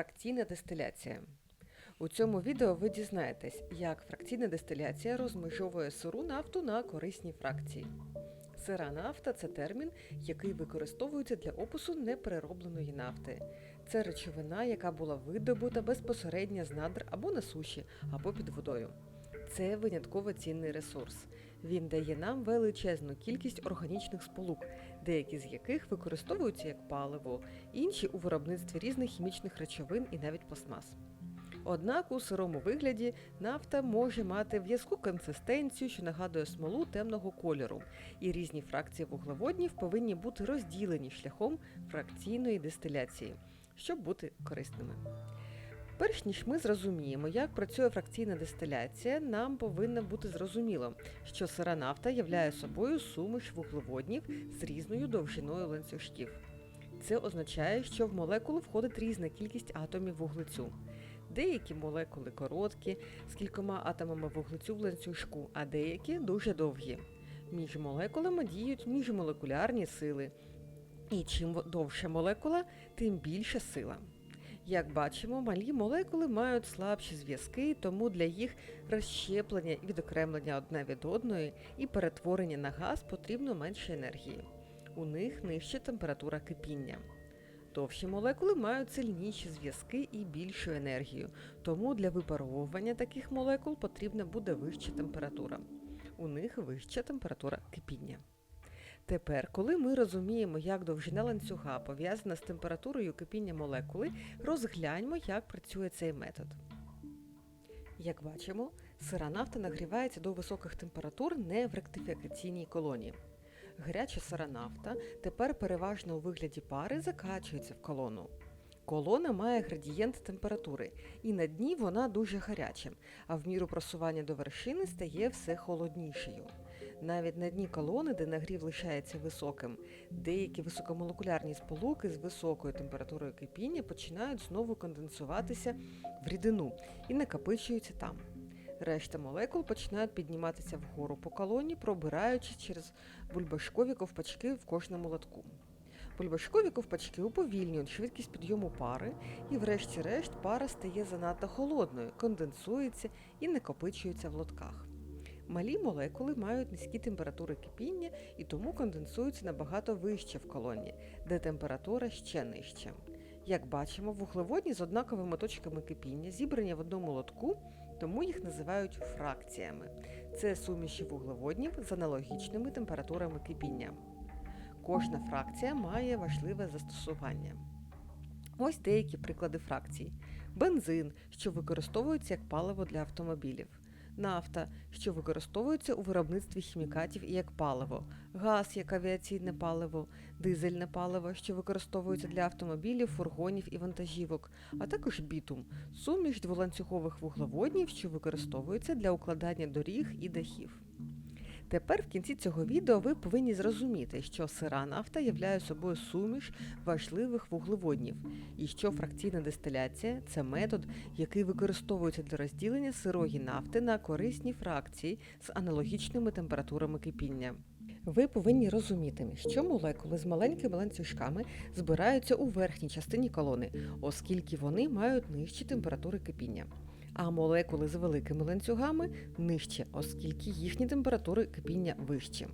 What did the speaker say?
Фракційна дистиляція. У цьому відео ви дізнаєтесь, як фракційна дистиляція розмежовує сиру нафту на корисні фракції. Сира нафта це термін, який використовується для опису непереробленої нафти. Це речовина, яка була видобута безпосередньо з надр або на суші, або під водою. Це винятково цінний ресурс. Він дає нам величезну кількість органічних сполук, деякі з яких використовуються як паливо, інші у виробництві різних хімічних речовин і навіть пластмас. Однак у сирому вигляді нафта може мати в'язку консистенцію, що нагадує смолу темного кольору, і різні фракції вуглеводнів повинні бути розділені шляхом фракційної дистиляції, щоб бути корисними. Перш ніж ми зрозуміємо, як працює фракційна дистиляція, нам повинно бути зрозуміло, що сира нафта являє собою суміш вуглеводнів з різною довжиною ланцюжків. Це означає, що в молекулу входить різна кількість атомів вуглецю. Деякі молекули короткі, з кількома атомами вуглецю в ланцюжку, а деякі дуже довгі. Між молекулами діють міжмолекулярні сили. І чим довша молекула, тим більша сила. Як бачимо, малі молекули мають слабші зв'язки, тому для їх розщеплення і відокремлення одне від одної і перетворення на газ потрібно менше енергії. У них нижча температура кипіння. Товщі молекули мають сильніші зв'язки і більшу енергію, тому для випаровування таких молекул потрібна буде вища температура. У них вища температура кипіння. Тепер, коли ми розуміємо, як довжина ланцюга пов'язана з температурою кипіння молекули, розгляньмо, як працює цей метод. Як бачимо, сира нафта нагрівається до високих температур не в ректифікаційній колонії. Гаряча сира нафта тепер переважно у вигляді пари закачується в колону. Колона має градієнт температури, і на дні вона дуже гаряча, а в міру просування до вершини стає все холоднішою. Навіть на дні колони, де нагрів лишається високим, деякі високомолекулярні сполуки з високою температурою кипіння починають знову конденсуватися в рідину і накопичуються там. Решта молекул починають підніматися вгору по колоні, пробираючи через бульбашкові ковпачки в кожному лотку. Бульбашкові ковпачки уповільнюють швидкість підйому пари, і, врешті-решт, пара стає занадто холодною, конденсується і накопичується в лотках. Малі молекули мають низькі температури кипіння і тому конденсуються набагато вище в колоні, де температура ще нижча. Як бачимо, вуглеводні з однаковими точками кипіння зібрані в одному лотку, тому їх називають фракціями. Це суміші вуглеводнів з аналогічними температурами кипіння. Кожна фракція має важливе застосування. Ось деякі приклади фракцій: бензин, що використовується як паливо для автомобілів, нафта, що використовується у виробництві хімікатів як паливо, газ як авіаційне паливо, дизельне паливо, що використовується для автомобілів, фургонів і вантажівок, а також бітум суміш дволанцюгових вуглеводнів, що використовується для укладання доріг і дахів. Тепер в кінці цього відео ви повинні зрозуміти, що сира нафта являє собою суміш важливих вуглеводнів, і що фракційна дистиляція це метод, який використовується для розділення сирої нафти на корисні фракції з аналогічними температурами кипіння. Ви повинні розуміти, що молекули з маленькими ланцюжками збираються у верхній частині колони, оскільки вони мають нижчі температури кипіння. А молекули з великими ланцюгами нижче, оскільки їхні температури кипіння вищі.